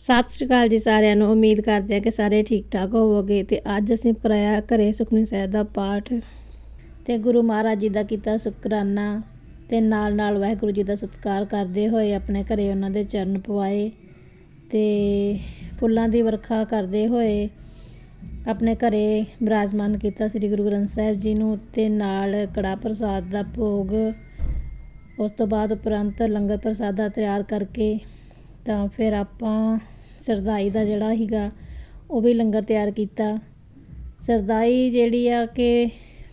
ਸਤਿ ਸ਼੍ਰੀ ਅਕਾਲ ਜੀ ਸਾਰਿਆਂ ਨੂੰ। ਉਮੀਦ ਕਰਦੇ ਹਾਂ ਕਿ ਸਾਰੇ ਠੀਕ ਠਾਕ ਹੋਵੋਗੇ ਤੇ ਅੱਜ ਅਸੀਂ ਕਰਾਇਆ ਘਰੇ ਸੁਖਮਨੀ ਸਾਹਿਬ ਦਾ ਪਾਠ ਤੇ ਗੁਰੂ ਮਹਾਰਾਜ ਜੀ ਦਾ ਕੀਤਾ ਸ਼ੁਕਰਾਨਾ ਤੇ ਨਾਲ ਨਾਲ ਵਾਹਿਗੁਰੂ ਜੀ ਦਾ ਸਤਿਕਾਰ ਕਰਦੇ ਹੋਏ ਆਪਣੇ ਘਰੇ ਉਹਨਾਂ ਦੇ ਚਰਨ ਪਵਾਏ ਤੇ ਫੁੱਲਾਂ ਦੀ ਵਰਖਾ ਕਰਦੇ ਹੋਏ ਆਪਣੇ ਘਰੇ ਬਿਰਾਜਮਾਨ ਕੀਤਾ ਸ੍ਰੀ ਗੁਰੂ ਗ੍ਰੰਥ ਸਾਹਿਬ ਜੀ ਨੂੰ ਤੇ ਨਾਲ ਕੜਾ ਪ੍ਰਸਾਦ ਦਾ ਭੋਗ, ਉਸ ਤੋਂ ਬਾਅਦ ਉਪਰੰਤ ਲੰਗਰ ਪ੍ਰਸਾਦਾ ਤਿਆਰ ਕਰਕੇ ਤਾਂ ਫਿਰ ਆਪਾਂ ਸਰਦਾਈ ਦਾ ਜਿਹੜਾ ਸੀਗਾ, ਉਹ ਵੀ ਲੰਗਰ ਤਿਆਰ ਕੀਤਾ। ਸਰਦਾਈ ਜਿਹੜੀ ਆ ਕਿ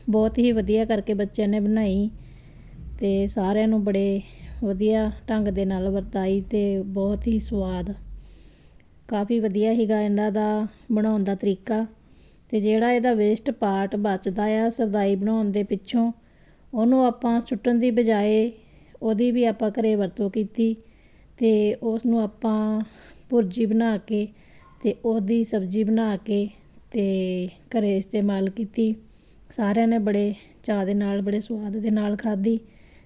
ਬਹੁਤ ਹੀ ਵਧੀਆ ਕਰਕੇ ਬੱਚਿਆਂ ਨੇ ਬਣਾਈ ਤੇ ਸਾਰਿਆਂ ਨੂੰ ਬੜੇ ਵਧੀਆ ਢੰਗ ਦੇ ਨਾਲ ਵਰਤਾਈ ਤੇ ਬਹੁਤ ਹੀ ਸਵਾਦ। ਕਾਫੀ ਵਧੀਆ ਸੀਗਾ ਇਹਨਾਂ ਦਾ ਬਣਾਉਣ ਦਾ ਤਰੀਕਾ ਤੇ ਜਿਹੜਾ ਇਹਦਾ ਵੇਸਟ ਪਾਰਟ ਬਚਦਾ ਆ ਸਰਦਾਈ ਬਣਾਉਣ ਦੇ ਪਿੱਛੋਂ, ਉਹਨੂੰ ਆਪਾਂ ਸੁੱਟਣ ਦੀ ਬਜਾਏ ਉਹਦੀ ਵੀ ਆਪਾਂ ਘਰੇ ਵਰਤੋਂ ਕੀਤੀ ਅਤੇ ਉਸ ਨੂੰ ਆਪਾਂ ਭੁਰਜੀ ਬਣਾ ਕੇ ਅਤੇ ਉਹਦੀ ਸਬਜ਼ੀ ਬਣਾ ਕੇ ਅਤੇ ਘਰ ਇਸਤੇਮਾਲ ਕੀਤੀ। ਸਾਰਿਆਂ ਨੇ ਬੜੇ ਚਾਅ ਦੇ ਨਾਲ, ਬੜੇ ਸਵਾਦ ਦੇ ਨਾਲ ਖਾਧੀ।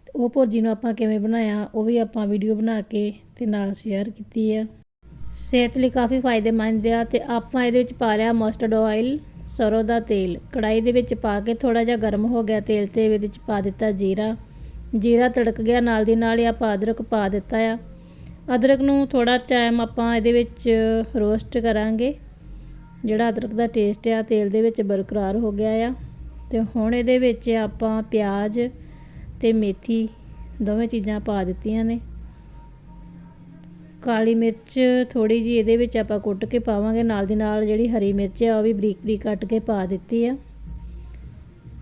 ਤੇ ਉਹ ਭੁਰਜੀ ਨੂੰ ਆਪਾਂ ਕਿਵੇਂ ਬਣਾਇਆ, ਉਹ ਵੀ ਆਪਾਂ ਵੀਡੀਓ ਬਣਾ ਕੇ ਅਤੇ ਨਾਲ ਸ਼ੇਅਰ ਕੀਤੀ ਆ। ਸਿਹਤ ਲਈ ਕਾਫੀ ਫਾਇਦੇਮੰਦ ਆ ਅਤੇ ਆਪਾਂ ਇਹਦੇ ਵਿੱਚ ਪਾ ਲਿਆ ਮਸਟਰਡ ਆਇਲ ਸਰੋਂ ਦਾ ਤੇਲ। ਕੜਾਈ ਦੇ ਵਿੱਚ ਪਾ ਕੇ ਥੋੜਾ ਜਿਹਾ ਗਰਮ ਹੋ ਗਿਆ ਤੇਲ ਤੇ ਇਹਦੇ ਵਿੱਚ ਪਾ ਦਿੱਤਾ ਜੀਰਾ। ਜੀਰਾ ਤੜਕ ਗਿਆ, ਨਾਲ ਦੀ ਨਾਲ ਹੀ ਆਪਾਂ ਅਦਰਕ ਪਾ ਦਿੱਤਾ ਆ। ਅਦਰਕ ਨੂੰ ਥੋੜਾ ਟਾਈਮ ਆਪਾਂ ਇਹਦੇ ਵਿੱਚ ਰੋਸਟ ਕਰਾਂਗੇ, ਜਿਹੜਾ ਅਦਰਕ ਦਾ ਟੇਸਟ ਆ, ਤੇਲ ਦੇ ਵਿੱਚ ਬਰਕਰਾਰ ਹੋ ਗਿਆ ਆ। ਤੇ ਹੁਣ ਇਹਦੇ ਵਿੱਚ ਆਪਾਂ ਪਿਆਜ਼ ਤੇ ਮੇਥੀ ਦੋਵੇਂ ਚੀਜ਼ਾਂ ਪਾ ਦਿੱਤੀਆਂ ਨੇ। ਕਾਲੀ ਮਿਰਚ ਥੋੜੀ ਜੀ ਇਹਦੇ ਵਿੱਚ ਆਪਾਂ ਕੁੱਟ ਕੇ ਪਾਵਾਂਗੇ, ਨਾਲ ਦੀ ਨਾਲ ਜਿਹੜੀ ਹਰੀ ਮਿਰਚ ਆ, ਉਹ ਵੀ ਬਰੀਕ ਬਰੀਕ ਕੱਟ ਕੇ ਪਾ ਦਿੱਤੀ ਆ।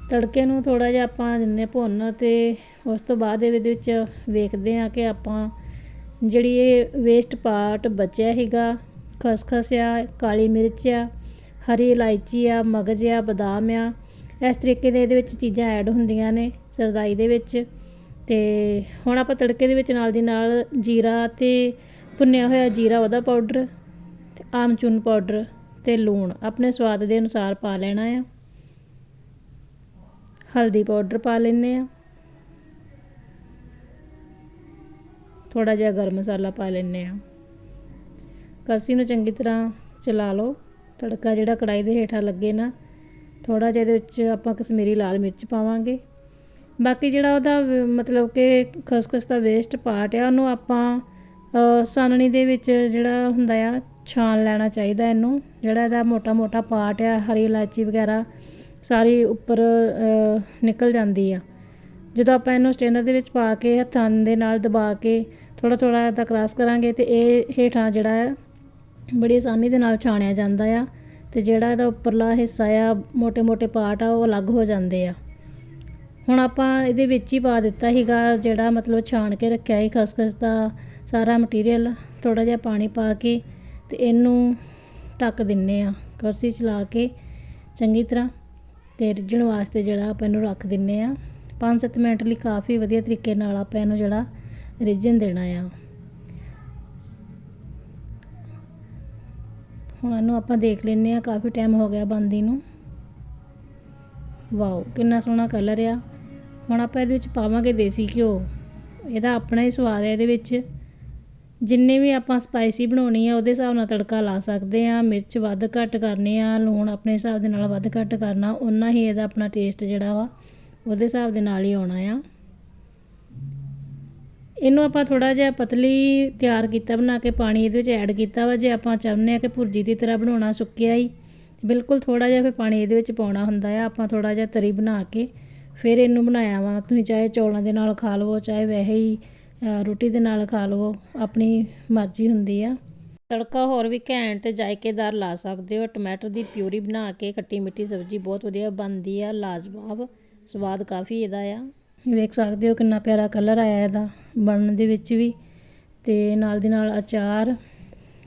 ਤੜਕੇ ਨੂੰ ਥੋੜਾ ਜਿਹਾ ਆਪਾਂ ਦਿੰਨੇ ਭੁੰਨ ਤੇ ਉਸ ਤੋਂ ਬਾਅਦ ਇਹਦੇ ਵਿੱਚ ਵੇਖਦੇ ਆ ਕਿ ਆਪਾਂ ਜਿਹੜੀ ਇਹ ਵੇਸਟ ਪਾਰਟ ਬਚਿਆ ਹੈਗਾ ਖਸਖਸ ਆ, ਕਾਲੀ ਮਿਰਚ ਆ, ਹਰੀ ਇਲਾਇਚੀ ਆ, ਮਗਜ ਆ, ਬਦਾਮ ਆ, ਇਸ ਤਰੀਕੇ ਦੇ ਇਹਦੇ ਵਿੱਚ ਚੀਜ਼ਾਂ ਐਡ ਹੁੰਦੀਆਂ ਨੇ ਸਰਦਾਈ ਦੇ ਵਿੱਚ। ਤੇ ਹੁਣ ਆਪਾਂ ਤੜਕੇ ਦੇ ਵਿੱਚ ਨਾਲ ਦੀ ਨਾਲ ਜੀਰਾ ਤੇ ਭੁੰਨਿਆ ਹੋਇਆ ਜੀਰਾ ਉਹਦਾ ਪਾਊਡਰ ਤੇ ਆਮਚੂਨ ਪਾਊਡਰ ਤੇ ਲੂਣ ਆਪਣੇ ਸਵਾਦ ਦੇ ਅਨੁਸਾਰ ਪਾ ਲੈਣਾ ਆ। ਹਲਦੀ ਪਾਊਡਰ ਪਾ ਲੈਨੇ ਆ। ਥੋੜਾ ਜਿਹਾ ਗਰਮ ਮਸਾਲਾ ਪਾ ਲੈਂਦੇ ਆ ਕੜਛੀ ਨੂੰ ਚੰਗੀ ਤਰ੍ਹਾਂ ਚਲਾ ਲਓ। ਤੜਕਾ ਜਿਹੜਾ ਕੜਾਈ ਦੇ ਹੇਠਾਂ ਲੱਗੇ ਨਾ ਥੋੜਾ ਜਿਹਾ ਇਹਦੇ ਵਿੱਚ ਆਪਾਂ ਕਸ਼ਮੀਰੀ ਲਾਲ ਮਿਰਚ ਪਾਵਾਂਗੇ। ਬਾਕੀ ਜਿਹੜਾ ਉਹਦਾ ਮਤਲਬ ਕਿ ਖਸਖਸ ਦਾ ਵੇਸਟ ਪਾਰਟ ਆ, ਉਹਨੂੰ ਆਪਾਂ ਸਾਨਣੀ ਦੇ ਵਿੱਚ ਜਿਹੜਾ ਹੁੰਦਾ ਆ, ਛਾਣ ਲੈਣਾ ਚਾਹੀਦਾ ਇਹਨੂੰ। ਜਿਹੜਾ ਇਹਦਾ ਮੋਟਾ ਮੋਟਾ ਪਾਰਟ ਆ, ਹਰੀ ਇਲਾਇਚੀ ਵਗੈਰਾ, ਸਾਰੀ ਉੱਪਰ ਨਿਕਲ ਜਾਂਦੀ ਆ। ਜਦੋਂ ਆਪਾਂ ਇਹਨੂੰ ਸਟੇਨਰ ਦੇ ਵਿੱਚ ਪਾ ਕੇ ਹੱਥਾਂ ਦੇ ਨਾਲ ਦਬਾ ਕੇ ਥੋੜਾ ਥੋੜਾ ਇਹਦਾ ਕ੍ਰਾਸ ਕਰਾਂਗੇ ਤੇ ਇਹ ਹੇਠਾਂ ਜਿਹੜਾ ਹੈ ਬੜੀ ਆਸਾਨੀ ਦੇ ਨਾਲ ਛਾਣਿਆ ਜਾਂਦਾ ਆ ਤੇ ਜਿਹੜਾ ਇਹਦਾ ਉੱਪਰਲਾ ਹਿੱਸਾ ਆ ਮੋٹے-ਮੋٹے ਪਾਰਟ ਆ, ਉਹ ਅਲੱਗ ਹੋ ਜਾਂਦੇ ਆ। ਹੁਣ ਆਪਾਂ ਇਹਦੇ ਵਿੱਚ ਹੀ ਪਾ ਦਿੱਤਾ ਸੀਗਾ ਜਿਹੜਾ ਮਤਲਬ ਛਾਣ ਕੇ ਰੱਖਿਆ ਸੀ ਖਸਖਸ ਦਾ ਸਾਰਾ ਮਟੀਰੀਅਲ ਥੋੜਾ ਜਿਹਾ ਪਾਣੀ ਪਾ ਕੇ ਤੇ ਇਹਨੂੰ ਟੱਕ ਦਿੰਨੇ ਆ ਕਰਸੀ ਚਲਾ ਕੇ ਚੰਗੀ ਤਰ੍ਹਾਂ ਤੇ ਰਿਜਣ ਵਾਸਤੇ ਜਿਹੜਾ ਆਪਾਂ ਇਹਨੂੰ ਰੱਖ ਦਿੰਨੇ ਆ। 5-7 ਮਿੰਟ ਲਈ ਕਾਫੀ ਵਧੀਆ ਤਰੀਕੇ ਨਾਲ ਆਪਾਂ ਇਹਨੂੰ ਜਿਹੜਾ ਰਿੱਝਣ ਦੇਣਾ ਆ। ਹੁਣ ਇਹਨੂੰ ਆਪਾਂ ਦੇਖ ਲੈਨੇ ਆ ਕਾਫੀ ਟਾਈਮ ਹੋ ਗਿਆ ਬੰਦੀ ਨੂੰ। ਵਾਓ, ਕਿੰਨਾ ਸੋਹਣਾ ਕਲਰ ਆ। ਹੁਣ ਆਪਾਂ ਇਹਦੇ ਵਿੱਚ ਪਾਵਾਂਗੇ ਦੇਸੀ ਘਿਓ। ਇਹਦਾ ਆਪਣਾ ਹੀ ਸਵਾਦ ਹੈ ਇਹਦੇ ਵਿੱਚ ਜਿੰਨੇ ਵੀ ਆਪਾਂ ਸਪਾਈਸੀ ਬਣਾਉਣੀ ਆ, ਉਹਦੇ ਹਿਸਾਬ ਨਾਲ ਤੜਕਾ ਲਾ ਸਕਦੇ ਆ ਮਿਰਚ ਵੱਧ ਘੱਟ ਕਰਨੇ ਆ, ਲੂਣ ਆਪਣੇ ਹਿਸਾਬ ਦੇ ਨਾਲ ਵੱਧ ਘੱਟ ਕਰਨਾ ਉਹਨਾਂ ਹੀ ਇਹਦਾ ਆਪਣਾ ਟੇਸਟ ਜਿਹੜਾ ਵਾ। ਉਹਦੇ ਹਿਸਾਬ ਦੇ ਨਾਲ ਹੀ ਆਉਣਾ ਆ। ਇਹਨੂੰ ਆਪਾਂ ਥੋੜਾ ਜਿਹਾ ਪਤਲੀ ਤਿਆਰ ਕੀਤਾ ਬਣਾ ਕੇ, ਪਾਣੀ ਇਹਦੇ ਵਿੱਚ ਐਡ ਕੀਤਾ ਵਾ, ਜੇ ਆਪਾਂ ਚਾਹੁੰਦੇ ਆ ਕਿ ਭੁਰਜੀ ਦੀ ਤਰ੍ਹਾਂ ਬਣਾਉਣਾ ਸੁੱਕਿਆ ਹੀ, ਬਿਲਕੁਲ ਥੋੜਾ ਜਿਹਾ ਫਿਰ ਪਾਣੀ ਇਹਦੇ ਵਿੱਚ ਪਾਉਣਾ ਹੁੰਦਾ ਆ, ਆਪਾਂ ਥੋੜਾ ਜਿਹਾ ਤਰੀ ਬਣਾ ਕੇ ਫਿਰ ਇਹਨੂੰ ਬਣਾਇਆ ਵਾ। ਤੁਸੀਂ ਚਾਹੇ ਚੌਲਾਂ ਦੇ ਨਾਲ ਖਾ ਲਵੋ, ਚਾਹੇ ਵੈਸੇ ਹੀ ਰੋਟੀ ਦੇ ਨਾਲ ਖਾ ਲਵੋ, ਆਪਣੀ ਮਰਜ਼ੀ ਹੁੰਦੀ ਆ। ਤੜਕਾ ਹੋਰ ਵੀ ਘੈਂਟ ਜਾਇਕੇਦਾਰ ਲਾ ਸਕਦੇ ਹੋ। ਟਮਾਟਰ ਦੀ ਪਿਊਰੀ ਬਣਾ ਕੇ, ਖੱਟੀ ਮਿੱਠੀ ਸਬਜ਼ੀ ਬਹੁਤ ਵਧੀਆ ਬਣਦੀ ਆ, ਲਾਜਵਾਬ। ਸਵਾਦ ਕਾਫੀ ਇਹਦਾ ਆ। ਵੇਖ ਸਕਦੇ ਹੋ ਕਿੰਨਾ ਪਿਆਰਾ ਕਲਰ ਆਇਆ ਇਹਦਾ, ਬਣਨ ਦੇ ਵਿੱਚ ਵੀ। ਤੇ ਨਾਲ ਦੀ ਨਾਲ ਅਚਾਰ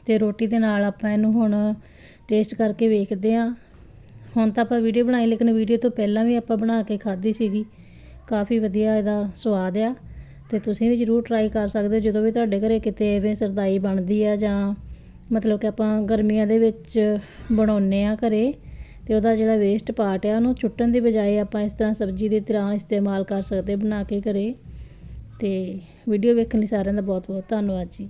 ਤੇ ਰੋਟੀ ਦੇ ਨਾਲ ਆਪਾਂ ਇਹਨੂੰ ਹੁਣ ਟੇਸਟ ਕਰਕੇ ਵੇਖਦੇ ਆ ਹੁਣ ਤਾਂ ਆਪਾਂ ਵੀਡੀਓ ਬਣਾਈ, ਲੇਕਿਨ ਵੀਡੀਓ ਤੋਂ ਪਹਿਲਾਂ ਵੀ ਆਪਾਂ ਬਣਾ ਕੇ ਖਾਧੀ ਸੀਗੀ। ਕਾਫੀ ਵਧੀਆ ਇਹਦਾ ਸਵਾਦ ਆ। ਤੇ ਤੁਸੀਂ ਵੀ ਜ਼ਰੂਰ ਟਰਾਈ ਕਰ ਸਕਦੇ ਹੋ, ਜਦੋਂ ਵੀ ਤੁਹਾਡੇ ਘਰੇ ਕਿਤੇ ਐਵੇਂ ਸਰਦਾਈ ਬਣਦੀ ਆ ਜਾਂ ਮਤਲਬ ਕਿ ਆਪਾਂ ਗਰਮੀਆਂ ਦੇ ਵਿੱਚ ਬਣਾਉਨੇ ਆ ਘਰੇ। ਤੇ ਉਹਦਾ ਜਿਹੜਾ ਵੇਸਟ ਪਾਰਟ ਆ, ਉਹਨੂੰ ਛੁੱਟਣ ਦੀ ਬਜਾਏ ਆਪਾਂ ਇਸ ਤਰ੍ਹਾਂ ਸਬਜ਼ੀ ਦੀ ਤਰ੍ਹਾਂ ਇਸਤੇਮਾਲ ਕਰ ਸਕਦੇ ਬਣਾ ਕੇ ਘਰੇ। ਤੇ ਵੀਡੀਓ ਵੇਖਣ ਲਈ ਸਾਰਿਆਂ ਦਾ ਬਹੁਤ ਬਹੁਤ ਧੰਨਵਾਦ ਜੀ।